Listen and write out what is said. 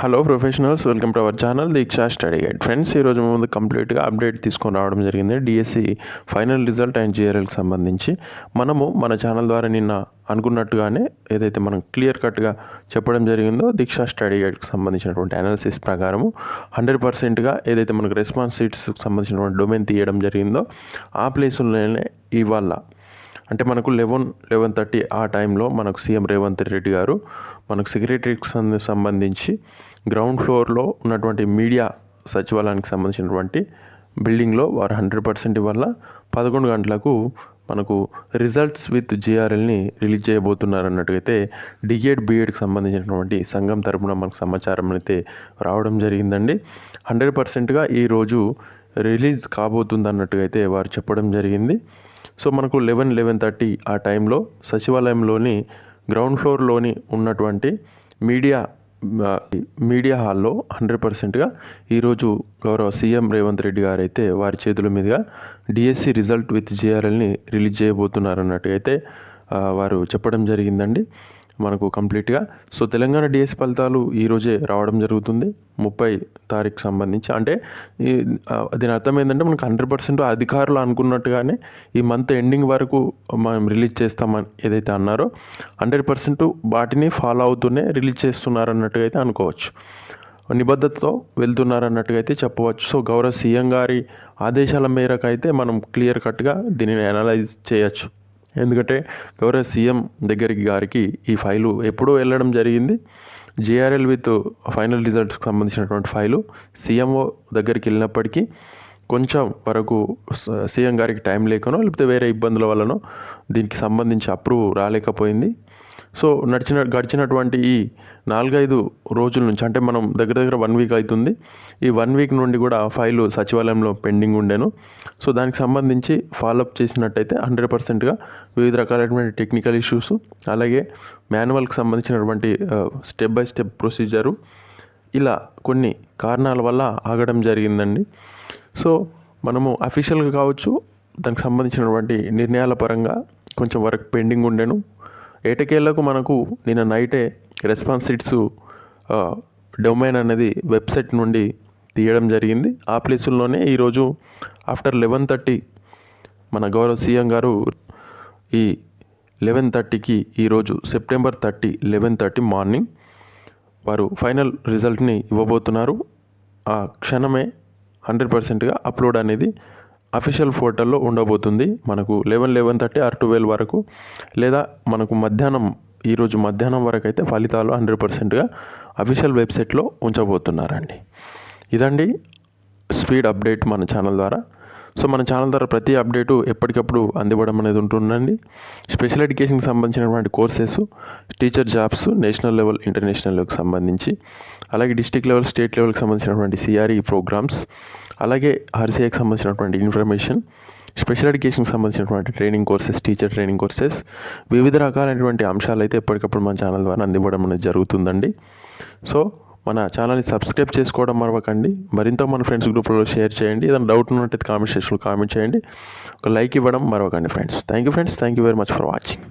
Hello professionals welcome to our channel Deeksha study guide friends ఈరోజు ముందు కంప్లీట్గా update తీసుకొని రావడం జరిగింది. డిఎస్సి ఫైనల్ రిజల్ట్ అండ్ జిఆర్ఎల్కి సంబంధించి. మనము మన ఛానల్ ద్వారా నిన్న అనుకున్నట్టుగానే ఏదైతే మనం క్లియర్ కట్గా చెప్పడం జరిగిందో దీక్షా స్టడీ గైడ్కి సంబంధించినటువంటి అనాలిసిస్ ప్రకారము హండ్రెడ్ పర్సెంట్గా ఏదైతే మనకు రెస్పాన్స్ సీట్స్కి సంబంధించినటువంటి డొమైన్ తీయడం జరిగిందో ఆ ప్లేసుల్లోనే ఇవాళ అంటే మనకు లెవెన్ లెవెన్ థర్టీ ఆ టైంలో మనకు సీఎం రేవంత్ రెడ్డి గారు మనకు సెక్రటరీకి సంబంధించి గ్రౌండ్ ఫ్లోర్లో ఉన్నటువంటి మీడియా సచివాలయానికి సంబంధించినటువంటి బిల్డింగ్లో వారు హండ్రెడ్ పర్సెంట్ వల్ల పదకొండు గంటలకు మనకు రిజల్ట్స్ విత్ జిఆర్ఎల్ని రిలీజ్ చేయబోతున్నారు అన్నట్టుగైతే డిఎడ్ బిఎడ్కి సంబంధించినటువంటి సంఘం తరపున మనకు సమాచారం అయితే రావడం జరిగిందండి. హండ్రెడ్ పర్సెంట్గా ఈరోజు రిలీజ్ కాబోతుంది అన్నట్టుగా అయితే వారు చెప్పడం జరిగింది. సో మనకు లెవెన్ లెవెన్ థర్టీ ఆ టైంలో సచివాలయంలోని గ్రౌండ్ ఫ్లోర్లోని ఉన్నటువంటి మీడియా మీడియా హాల్లో హండ్రెడ్ పర్సెంట్గా ఈరోజు గౌరవ సీఎం రేవంత్ రెడ్డి గారు అయితే వారి చేతుల మీదుగా డిఎస్సి రిజల్ట్ విత్ జేఆర్ఎల్ని రిలీజ్ చేయబోతున్నారు అన్నట్టు అయితే వారు చెప్పడం జరిగిందండి. మనకు కంప్లీట్గా. సో తెలంగాణ డిఎస్ ఫలితాలు ఈరోజే రావడం జరుగుతుంది. ముప్పై తారీఖు సంబంధించి. అంటే దీని అర్థం ఏంటంటే మనకు హండ్రెడ్ పర్సెంట్ అధికారులు అనుకున్నట్టుగానే ఈ మంత్ ఎండింగ్ వరకు మనం రిలీజ్ చేస్తామని ఏదైతే అన్నారో హండ్రెడ్ పర్సెంట్ వాటిని ఫాలో అవుతూనే రిలీజ్ చేస్తున్నారు అన్నట్టుగా అయితే అనుకోవచ్చు. నిబద్ధతతో వెళ్తున్నారన్నట్టుగా అయితే చెప్పవచ్చు. సో గౌరవ సీఎం గారి ఆదేశాల మేరకు అయితే మనం క్లియర్ కట్గా దీనిని అనలైజ్ చేయొచ్చు. ఎందుకంటే గౌరవ సీఎం దగ్గరికి గారికి ఈ ఫైలు ఎప్పుడూ వెళ్ళడం జరిగింది. జేఆర్ఎల్ విత్ ఫైనల్ రిజల్ట్స్కి సంబంధించినటువంటి ఫైలు సీఎంఓ దగ్గరికి వెళ్ళినప్పటికీ కొంచెం వరకు సీఎం గారికి టైం లేకనో లేకపోతే వేరే ఇబ్బందుల వల్లనో దీనికి సంబంధించి అప్రూవ్ రాలేకపోయింది. సో నడిచిన గడిచినటువంటి ఈ నాలుగైదు రోజుల నుంచి అంటే మనం దగ్గర దగ్గర వన్ వీక్ అవుతుంది. ఈ వన్ వీక్ నుండి కూడా ఫైలు సచివాలయంలో పెండింగ్ ఉండేను. సో దానికి సంబంధించి ఫాలోఅప్ చేసినట్టయితే హండ్రెడ్ పర్సెంట్గా వివిధ రకాలైనటువంటి టెక్నికల్ ఇష్యూస్ అలాగే మాన్యువల్కి సంబంధించినటువంటి స్టెప్ బై స్టెప్ ప్రొసీజరు ఇలా కొన్ని కారణాల వల్ల ఆగడం జరిగిందండి. సో మనము అఫీషియల్గా కావచ్చు దానికి సంబంధించినటువంటి నిర్ణయాల పరంగా కొంచెం వర్క్ పెండింగ్ ఉండేను. ఏటకేళ్ళకు మనకు నిన్న నైటే రెస్పాన్స్ సిట్స్ డొమైన్ అనేది వెబ్సైట్ నుండి తీయడం జరిగింది. ఆ ప్లేసుల్లోనే ఈరోజు ఆఫ్టర్ లెవెన్ థర్టీ మన గౌరవ సీఎం గారు ఈ లెవెన్ థర్టీకి ఈరోజు September thirty eleven thirty morning వారు ఫైనల్ రిజల్ట్ని ఇవ్వబోతున్నారు. ఆ క్షణమే హండ్రెడ్ పర్సెంట్గా అప్లోడ్ అనేది అఫీషియల్ పోర్టల్లో ఉండబోతుంది. మనకు eleven eleven thirty or twelve వరకు లేదా మనకు మధ్యాహ్నం ఈరోజు మధ్యాహ్నం వరకు అయితే ఫలితాలు హండ్రెడ్ పర్సెంట్గా అఫీషియల్ వెబ్సైట్లో ఉంచబోతున్నారండి. ఇదండి స్పీడ్ అప్డేట్ మన ఛానల్ ద్వారా. సో మన ఛానల్ ద్వారా ప్రతి అప్డేటు ఎప్పటికప్పుడు అందివ్వడం అనేది ఉంటుందండి. స్పెషల్ ఎడ్యుకేషన్కి సంబంధించినటువంటి courses teacher jobs national level international లెవెల్కి సంబంధించి అలాగే డిస్టిక్ లెవెల్ స్టేట్ లెవెల్కి సంబంధించినటువంటి సిఆర్ఈ ప్రోగ్రామ్స్ అలాగే ఆర్సీఐకి సంబంధించినటువంటి ఇన్ఫర్మేషన్ స్పెషల్ ఎడ్యుకేషన్కి సంబంధించినటువంటి training courses teacher training courses వివిధ రకాలైనటువంటి అంశాలు అయితే ఎప్పటికప్పుడు మన ఛానల్ ద్వారా అందివ్వడం అనేది జరుగుతుందండి. సో మన ఛానల్ని సబ్స్క్రైబ్ చేసుకోవడం మరవకండి. మరింత మన ఫ్రెండ్స్ గ్రూప్లో షేర్ చేయండి. ఏదైనా డౌట్ ఉన్నట్టయితే కామెంట్ సెక్షన్లో కామెంట్ చేయండి. ఒక లైక్ ఇవ్వడం మరవకండి friends. Thank you friends thank you very much for watching